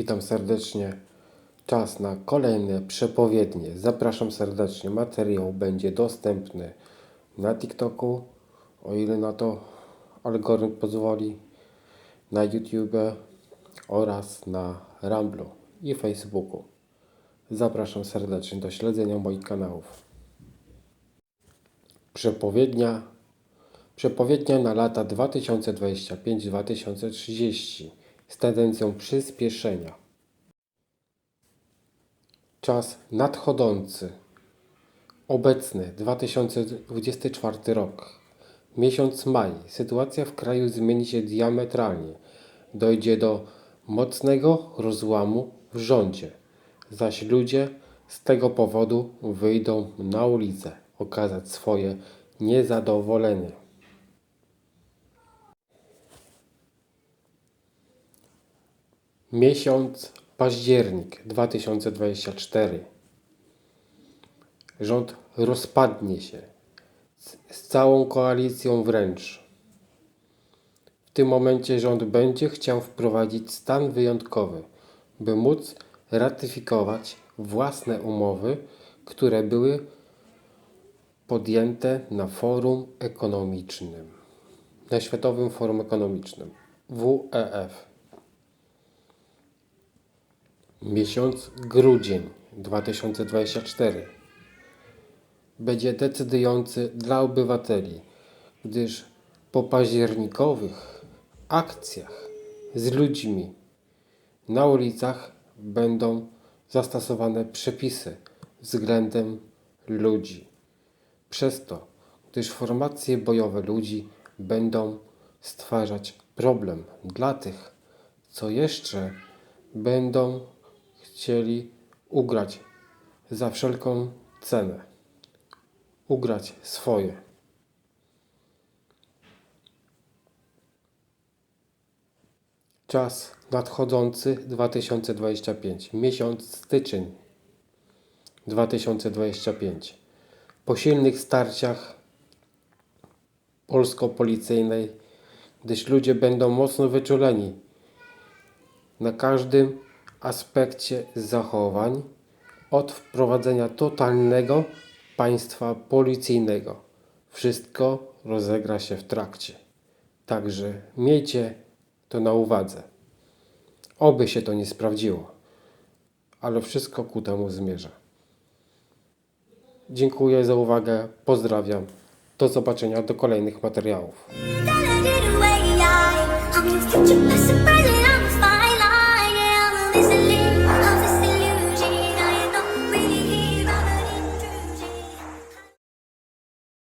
Witam serdecznie. Czas na kolejne przepowiednie. Zapraszam serdecznie. Materiał będzie dostępny na TikToku, o ile na to algorytm pozwoli, na YouTube oraz na Ramblu i Facebooku. Zapraszam serdecznie do śledzenia moich kanałów. Przepowiednia Przepowiednia na lata 2025-2030 z tendencją przyspieszenia. Czas nadchodzący. Obecny 2024 rok. Miesiąc maj. Sytuacja w kraju zmieni się diametralnie. Dojdzie do mocnego rozłamu w rządzie, zaś ludzie z tego powodu wyjdą na ulicę okazać swoje niezadowolenie. Miesiąc październik 2024. Rząd rozpadnie się z, z całą koalicją wręcz. W tym momencie rząd będzie chciał wprowadzić stan wyjątkowy, by móc ratyfikować własne umowy, które były podjęte na forum ekonomicznym, na Światowym Forum Ekonomicznym WEF. Miesiąc grudzień 2024 będzie decydujący dla obywateli, gdyż po październikowych akcjach z ludźmi na ulicach będą zastosowane przepisy względem ludzi. Przez to, gdyż formacje bojowe ludzi będą stwarzać problem dla tych, co jeszcze będą chcieli ugrać za wszelką cenę. Ugrać swoje. Czas nadchodzący 2025, miesiąc styczeń 2025. Po silnych starciach polsko-policyjnej, gdyż ludzie będą mocno wyczuleni na każdym aspekcie zachowań od wprowadzenia totalnego państwa policyjnego. Wszystko rozegra się w trakcie. Także miejcie to na uwadze. Oby się to nie sprawdziło, ale wszystko ku temu zmierza. Dziękuję za uwagę, pozdrawiam. Do zobaczenia do kolejnych materiałów.